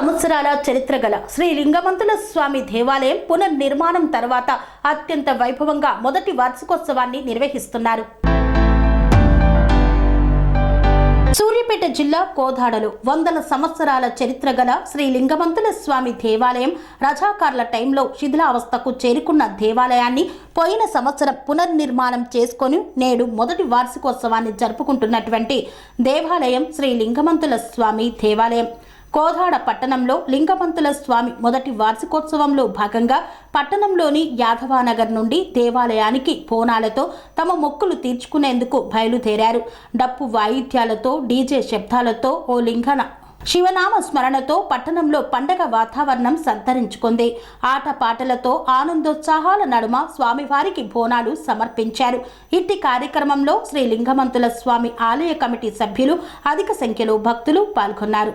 సంవత్సరాల చరిత్ర గల శ్రీ లింగమంతుల స్వామి దేవాలయం పునర్నిర్మాణం తర్వాత అత్యంత వైభవంగా మొదటి వార్షికోత్సవాన్ని నిర్వహిస్తున్నారు సూర్యాపేట జిల్లా కోదాడలు వందల సంవత్సరాల చరిత్ర గల శ్రీ లింగమంతుల స్వామి దేవాలయం రజాకార్ల టైంలో శిథిలావస్థకు చేరుకున్న దేవాలయాన్ని పోయిన సంవత్సరం పునర్నిర్మాణం చేసుకొని నేడు మొదటి వార్షికోత్సవాన్ని జరుపుకుంటున్నటువంటి దేవాలయం శ్రీ లింగమంతుల స్వామి దేవాలయం కోదాడ పట్టణంలో లింగమంతుల స్వామి మొదటి వార్షికోత్సవంలో భాగంగా పట్టణంలోని యాదవానగర్ నుండి దేవాలయానికి బోనాలతో తమ మొక్కులు తీర్చుకునేందుకు బయలుదేరారు డప్పు వాయిద్యాలతో డీజే శబ్దాలతో ఓ లింగన శివనామ స్మరణతో పట్టణంలో పండగ వాతావరణం సంతరించుకుంది ఆటపాటలతో ఆనందోత్సాహాల నడుమ స్వామివారికి బోనాలు సమర్పించారు ఇట్టి కార్యక్రమంలో శ్రీ లింగమంతుల స్వామి ఆలయ కమిటీ సభ్యులు అధిక సంఖ్యలో భక్తులు పాల్గొన్నారు